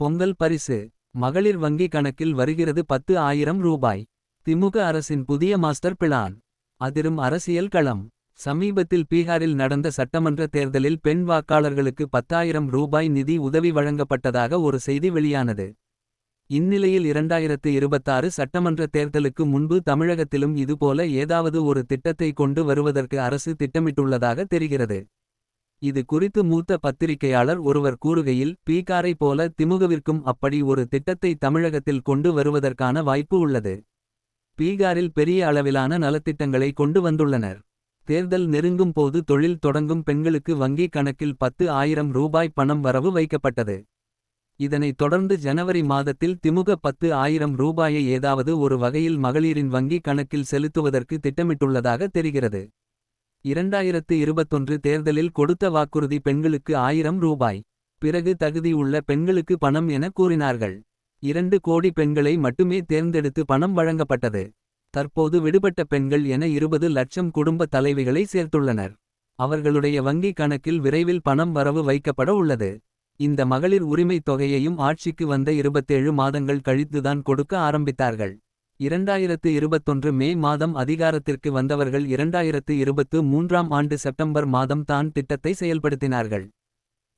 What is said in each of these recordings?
பொங்கல் பரிசு. மகளிர் வங்கி கணக்கில் வருகிறது பத்து ஆயிரம் ரூபாய். திமுக அரசின் புதிய மாஸ்டர் பிளான். அதிரும் அரசியல் களம். சமீபத்தில் பீகாரில் நடந்த சட்டமன்ற தேர்தலில் பெண் வாக்காளர்களுக்கு பத்தாயிரம் ரூபாய் நிதி உதவி வழங்கப்பட்டதாக ஒரு செய்தி வெளியானது. இந்நிலையில் இரண்டாயிரத்து இருபத்தாறு சட்டமன்ற தேர்தலுக்கு முன்பு தமிழகத்திலும் இதுபோல ஏதாவது ஒரு திட்டத்தை கொண்டு வருவதற்கு அரசு திட்டமிட்டுள்ளதாக தெரிகிறது. இது குறித்து மூத்த பத்திரிகையாளர் ஒருவர் கூறுகையில் பீகாரை போல திமுகவிற்கும் அப்படி ஒரு திட்டத்தை தமிழகத்தில் கொண்டு வருவதற்கான வாய்ப்பு உள்ளது. பீகாரில் பெரிய அளவிலான நலத்திட்டங்களை கொண்டு வந்துள்ளனர். தேர்தல் நெருங்கும் போது தொழில் தொடங்கும் பெண்களுக்கு வங்கி கணக்கில் பத்து ஆயிரம் ரூபாய் பணம் வரவு வைக்கப்பட்டது. இதனைத் தொடர்ந்து ஜனவரி மாதத்தில் திமுக பத்து ஆயிரம் ரூபாயை ஏதாவது ஒரு வகையில் மகளிரின் வங்கி கணக்கில் செலுத்துவதற்கு திட்டமிட்டுள்ளதாக தெரிகிறது. இரண்டாயிரத்து இருபத்தொன்று தேர்தலில் கொடுத்த வாக்குறுதி பெண்களுக்கு ஆயிரம் ரூபாய். பிறகு தகுதி உள்ள பெண்களுக்கு பணம் என கூறினார்கள். இரண்டு கோடி பெண்களை மட்டுமே தேர்ந்தெடுத்து பணம் வழங்கப்பட்டது. தற்போது விடுபட்ட பெண்கள் என இருபது லட்சம் குடும்ப தலைவிகளை சேர்த்துள்ளனர். அவர்களுடைய வங்கி கணக்கில் விரைவில் பணம் வரவு வைக்கப்பட உள்ளது. இந்த மகளிர் உரிமைத் தொகையையும் ஆட்சிக்கு வந்த இருபத்தேழு மாதங்கள் கழித்துதான் கொடுக்க ஆரம்பித்தார்கள். இரண்டாயிரத்து இருபத்தொன்று மே மாதம் அதிகாரத்திற்கு வந்தவர்கள் இரண்டாயிரத்து இருபத்து மூன்றாம் ஆண்டு செப்டம்பர் மாதம் தான் திட்டத்தை செயல்படுத்தினார்கள்.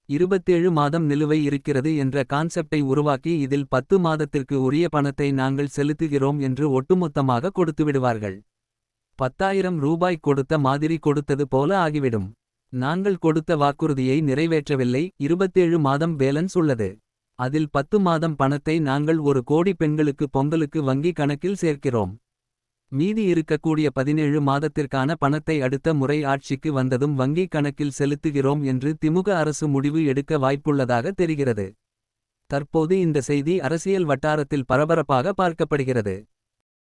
இருபத்தேழு மாதம் நிலுவை இருக்கிறது என்ற கான்செப்டை உருவாக்கி இதில் பத்து மாதத்திற்கு உரிய பணத்தை நாங்கள் செலுத்துகிறோம் என்று ஒட்டுமொத்தமாக கொடுத்துவிடுவார்கள் பத்தாயிரம் ரூபாய் கொடுத்த மாதிரி கொடுத்தது போல ஆகிவிடும். நாங்கள் கொடுத்த வாக்குறுதியை நிறைவேற்றவில்லை. இருபத்தேழு மாதம் பேலன்ஸ் உள்ளது. அதில் பத்து மாதம் பணத்தை நாங்கள் ஒரு கோடி பெண்களுக்கு பொங்கலுக்கு வங்கி கணக்கில் சேர்க்கிறோம். மீதி இருக்கக்கூடிய பதினேழு மாதத்திற்கான பணத்தை அடுத்த முறை ஆட்சிக்கு வந்ததும் வங்கி கணக்கில் செலுத்துகிறோம் என்று திமுக அரசு முடிவு எடுக்க வாய்ப்புள்ளதாக தெரிகிறது. தற்போது இந்த செய்தி அரசியல் வட்டாரத்தில் பரபரப்பாக பார்க்கப்படுகிறது.